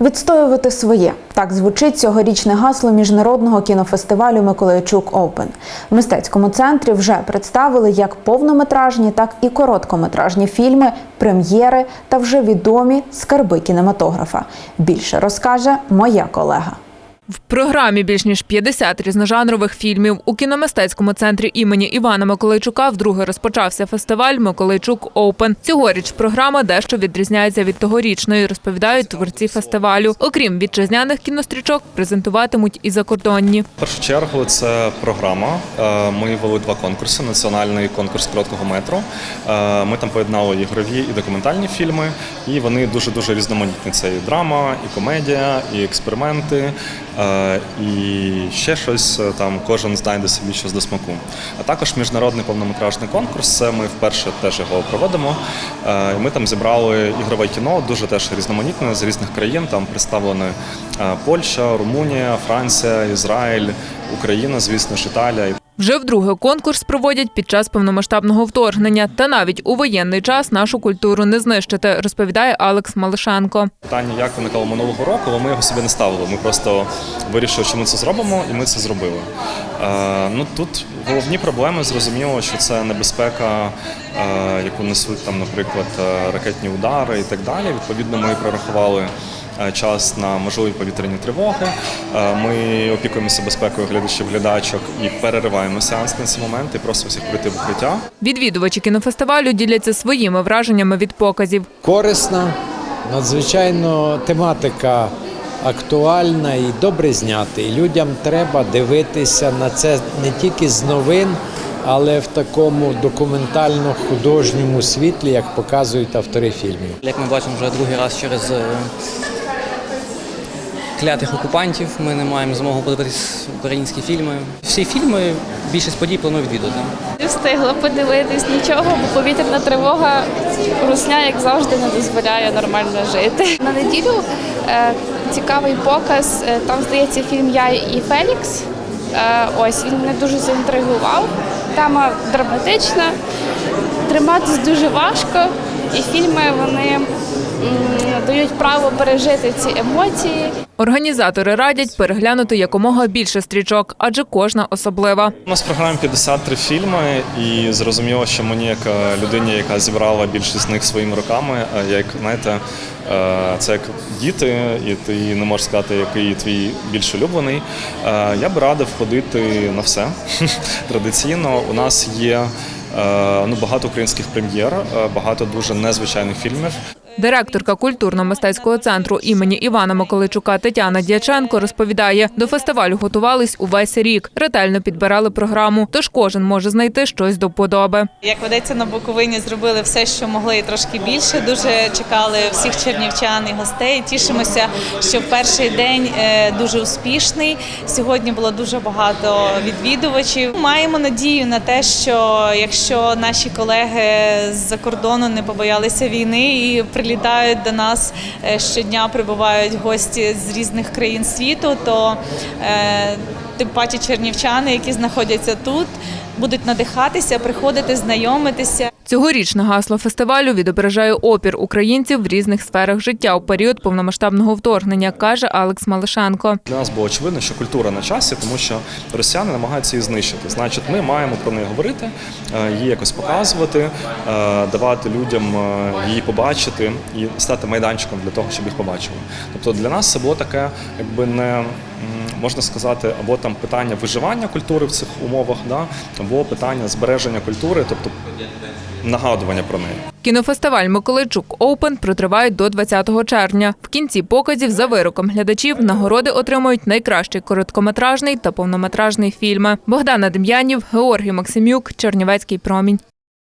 Відстоювати своє так звучить цьогорічне гасло міжнародного кінофестивалю Миколайчук Опен. В мистецькому центрі вже представили як повнометражні, так і короткометражні фільми, прем'єри та вже відомі скарби кінематографа. Більше розкаже моя колега. В програмі більш ніж 50 різножанрових фільмів у кіномистецькому центрі імені Івана Миколайчука вдруге розпочався фестиваль Миколайчук Оупен. Цьогоріч програма дещо відрізняється від тогорічної, розповідають творці фестивалю. Окрім вітчизняних кінострічок, презентуватимуть і закордонні. В першу чергу це програма. Е, Ми вели два конкурси: національний конкурс короткого метру. Е, Ми там поєднали ігрові і документальні фільми, і вони дуже дуже різноманітні. Це і драма, і комедія, і експерименти, е, і ще щось е, там. Кожен знайде собі щось до смаку. А також міжнародний повнометражний конкурс. Це ми вперше теж його проводимо. Е, Ми там зібрали ігрове кіно, дуже теж різноманітне з різних країн. Там представлені е, Польща, Румунія, Франція, Ізраїль, Україна, звісно ж, Італія. Вже вдруге конкурс проводять під час повномасштабного вторгнення. Та навіть у воєнний час нашу культуру не знищити, розповідає Алекс Малишенко. Питання, як виникало минулого року, але ми його собі не ставили. Ми просто вирішили, що ми це зробимо, і ми це зробили. Е, ну тут головні проблеми зрозуміло, що це небезпека, е, яку несуть там, наприклад, е, ракетні удари і так далі. Відповідно, ми прорахували. Е, Час на можливі повітряні тривоги. Е, Ми опікуємося безпекою глядачів глядачок і перериваємо сеанс на ці моменти. Просимо всіх прийти в укриття. Відвідувачі кінофестивалю діляться своїми враженнями від показів. корисна, надзвичайно тематика актуальна і добре знята. І людям треба дивитися на це не тільки з новин, але в такому документально-художньому світлі, як показують автори фільмів. Як ми бачимо вже другий раз через е, клятих окупантів, ми не маємо змогу подивитись українські фільми. Всі фільми, більшість подій планую відвідати. Не встигла подивитись нічого, бо повітряна тривога русня, як завжди, не дозволяє нормально жити. На неділю е, цікавий показ. Е, Там здається фільм Я і Фелікс. Е, ось він мене дуже заінтригував. Тема драматична, триматись дуже важко, і фільми вони дають право пережити ці емоції. Організатори радять переглянути якомога більше стрічок, адже кожна особлива. У нас в програмі 53 фільми, і зрозуміло, що мені, як е, людині, яка зібрала більшість з них своїми руками, е, як знаєте, е, це як діти, і ти не можеш сказати, який твій більш улюблений. Я би радив ходити на все. Традиційно у нас є ну, багато українських прем'єр, багато дуже незвичайних фільмів. Директорка культурно-мистецького центру імені Івана Миколайчука Тетяна Дяченко розповідає, до фестивалю готувались увесь рік, ретельно підбирали програму, тож кожен може знайти щось до вподоби. Як ведеться на Буковині, зробили все, що могли, і трошки більше. Дуже чекали всіх чернівчан і гостей. Тішимося, що перший день е, дуже успішний. Сьогодні було дуже багато відвідувачів. Маємо надію на те, що якщо наші колеги з-за кордону не побоялися війни і прилітають до нас е, щодня, прибувають гості з різних країн світу, то е, тим паче чернівчани, які знаходяться тут, будуть надихатися, приходити, знайомитися. Цьогорічне гасло фестивалю відображає опір українців в різних сферах життя у період повномасштабного вторгнення, каже Алекс Малишенко. Для нас було очевидно, що культура на часі, тому що росіяни намагаються її знищити. Значить, ми маємо про неї говорити, е, її якось показувати, е, давати людям е, її побачити і стати майданчиком для того, щоб їх побачили. Тобто для нас це було таке, якби не можна сказати, або там питання виживання культури в цих умовах, да, або питання збереження культури, тобто нагадування про неї. Кінофестиваль Миколайчук Оупен протриває до 20 червня. В кінці показів за вироком глядачів нагороди отримують найкращий короткометражний та повнометражний фільми. Богдана Дем'янів, Георгій Максимюк, Чернівецький промінь.